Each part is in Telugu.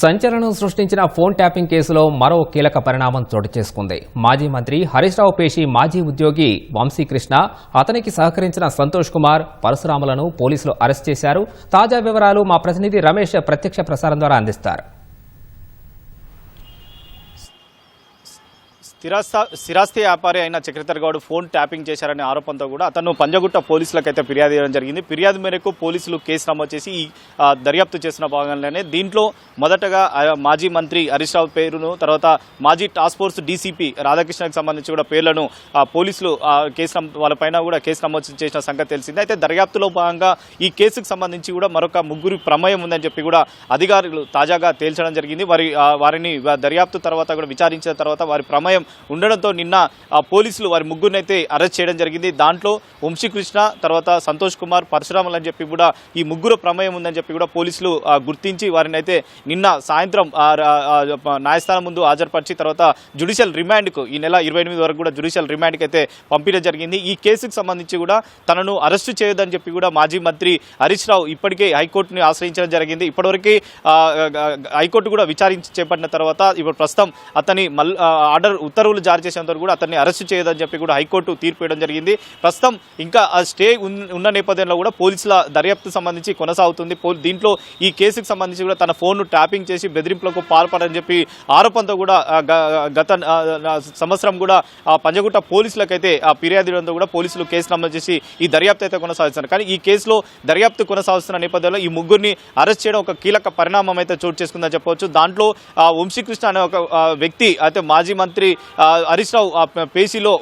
సంచలనం సృష్టించిన ఫోన్ ట్యాపింగ్ కేసులో మరో కీలక పరిణామం చోటు చేసుకుంది. మాజీ మంత్రి హరీష్ రావు పేషి మాజీ ఉద్యోగి వంశీకృష్ణ అతనికి సహకరించిన సంతోష్ కుమార్ పరశురాములను పోలీసులు అరెస్ట్ చేశారు. తాజా వివరాలు మా ప్రతినిధి రమేష్ ప్రత్యక్ష ప్రసారం ద్వారా అందిస్తారు. స్థిరాస్త స్థిరాస్తి వ్యాపారి అయిన చక్రధర్ గౌడ్ ఫోన్ ట్యాపింగ్ చేశారనే ఆరోపణతో కూడా అతను పంజగుట్ట పోలీసులకు అయితే ఫిర్యాదు చేయడం జరిగింది. ఫిర్యాదు మేరకు పోలీసులు కేసు నమోదు చేసి ఈ దర్యాప్తు చేసిన భాగంలోనే దీంట్లో మొదటగా మాజీ మంత్రి హరీష్ రావు పేరును తర్వాత మాజీ టాస్క్ ఫోర్స్ డీసీపీ రాధాకృష్ణకు సంబంధించి కూడా పేర్లను పోలీసులు కేసు వాళ్ళపైన కూడా కేసు నమోదు చేసిన సంగతి తెలిసింది. అయితే దర్యాప్తులో భాగంగా ఈ కేసుకు సంబంధించి కూడా మరొక ముగ్గురు ప్రమేయం ఉందని చెప్పి కూడా అధికారులు తాజాగా తేల్చడం జరిగింది. వారి వారిని దర్యాప్తు తర్వాత కూడా విచారించిన తర్వాత వారి ప్రమేయం ఉండడంతో నిన్న ఆ, పోలీసులు వారి ముగ్గురిని అయితే అరెస్ట్ చేయడం జరిగింది. దాంట్లో వంశీకృష్ణ తర్వాత సంతోష్ కుమార్ పరశురాములు అని చెప్పి కూడా ఈ ముగ్గురు ప్రమేయం ఉందని చెప్పి కూడా పోలీసులు గుర్తించి వారిని అయితే నిన్న సాయంత్రం న్యాయస్థానం ముందు హాజరుపరిచి తర్వాత జుడిషియల్ రిమాండ్కు ఈ నెల ఇరవై ఎనిమిది వరకు కూడా జుడిషియల్ రిమాండ్కి అయితే పంపించడం జరిగింది. ఈ కేసుకు సంబంధించి కూడా తనను అరెస్టు చేయొద్దని చెప్పి కూడా మాజీ మంత్రి హరీష్ రావు ఇప్పటికే హైకోర్టుని ఆశ్రయించడం జరిగింది. ఇప్పటివరకు హైకోర్టు కూడా విచారించి చేపట్టిన తర్వాత ఇప్పుడు ప్రస్తుతం అతని మల్ ఆర్డర్ ఉత్తర్వులు జారీ చేసేంత వరకు కూడా అతన్ని అరెస్ట్ చేయదని చెప్పి కూడా హైకోర్టు తీర్పు ఇవ్వడం జరిగింది. ప్రస్తుతం ఇంకా ఆ స్టే ఉన్- ఉన్న నేపథ్యంలో కూడా పోలీసుల దర్యాప్తు సంబంధించి కొనసాగుతుంది. దీంట్లో ఈ కేసుకు సంబంధించి కూడా తన ఫోన్ను ట్యాపింగ్ చేసి బెదిరింపులకు పాల్పడని చెప్పి ఆరోపణతో కూడా గత సంవత్సరం కూడా ఆ పంజగుట్ట పోలీసులకైతే ఆ ఫిర్యాదు ఇవ్వడంతో కూడా పోలీసులు కేసు నమోదు చేసి ఈ దర్యాప్తు అయితే కొనసాగిస్తున్నారు. కానీ ఈ కేసులో దర్యాప్తు కొనసాగుతున్న నేపథ్యంలో ఈ ముగ్గురిని అరెస్ట్ చేయడం ఒక కీలక పరిణామం అయితే చోటు చేసుకుందని చెప్పవచ్చు. దాంట్లో వంశీకృష్ణ అనే ఒక వ్యక్తి అయితే మాజీ మంత్రి హరీష్ రావు ఆ,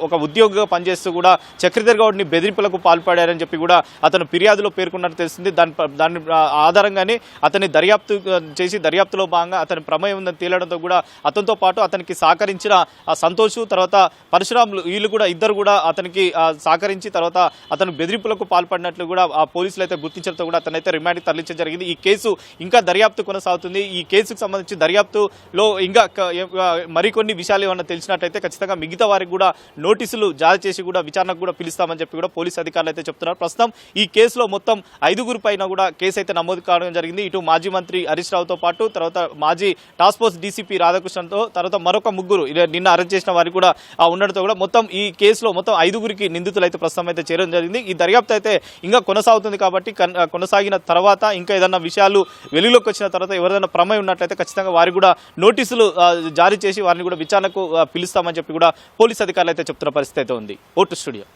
ఒక ఉద్యోగిగా పనిచేస్తూ కూడా చక్రధర్ గౌడ్ని బెదిరింపులకు పాల్పడారని చెప్పి కూడా అతను ఫిర్యాదులో పేర్కొన్నట్టు తెలిసింది దాని దాని ఆధారంగానే అతని దర్యాప్తు చేసి దర్యాప్తులో భాగంగా అతని ప్రమేయం ఉందని తేలడంతో కూడా అతనితో పాటు అతనికి సహకరించిన సంతోషు సంతోష్ తర్వాత పరశురాములు వీళ్ళు కూడా ఇద్దరు కూడా అతనికి సహకరించి తర్వాత అతను బెదిరింపులకు పాల్పడినట్లు కూడా ఆ పోలీసులు అయితే గుర్తించడంతో కూడా అతనైతే రిమాండ్కి తరలించడం జరిగింది. ఈ కేసు ఇంకా దర్యాప్తు కొనసాగుతుంది. ఈ కేసుకు సంబంధించి దర్యాప్తులో ఇంకా మరికొన్ని విషయాలు ఏమన్నా తెలిసినట్టయితే ఖచ్చితంగా మిగతా వారికి కూడా నోటీసులు జారీ చేసి కూడా విచారణకు కూడా పిలుస్తామని చెప్పి కూడా పోలీస్ అధికారులు అయితే చెప్తున్నారు. ప్రస్తుతం ఈ కేసులో మొత్తం ఐదుగురు పైన కూడా కేసు అయితే నమోదు కావడం జరిగింది. ఇటు మాజీ మంత్రి హరీష్ రావుతో పాటు తర్వాత మాజీ టాస్క్ ఫోర్స్ డీసీపీ రాధాకృష్ణన్తో తర్వాత మరొక ముగ్గురు నిన్న అరెస్ట్ చేసిన వారికి కూడా ఉండడంతో కూడా మొత్తం ఈ కేసులో మొత్తం ఐదుగురికి నిందితులు అయితే ప్రస్తుతం అయితే చేరడం జరిగింది. ఈ దర్యాప్తు అయితే ఇంకా కొనసాగుతుంది కాబట్టి కొనసాగిన తర్వాత ఇంకా ఏదైనా విషయాలు వెలుగులోకి వచ్చిన తర్వాత ఎవరైనా ప్రమేయం ఉన్నట్లయితే ఖచ్చితంగా వారికి కూడా నోటీసులు జారీ చేసి వారిని కూడా విచారణకు పిలి పిలుస్తామని చెప్పి కూడా పోలీస్ అధికారులు అయితే చెప్తున్న పరిస్థితి అయితే ఉంది. Vote studio.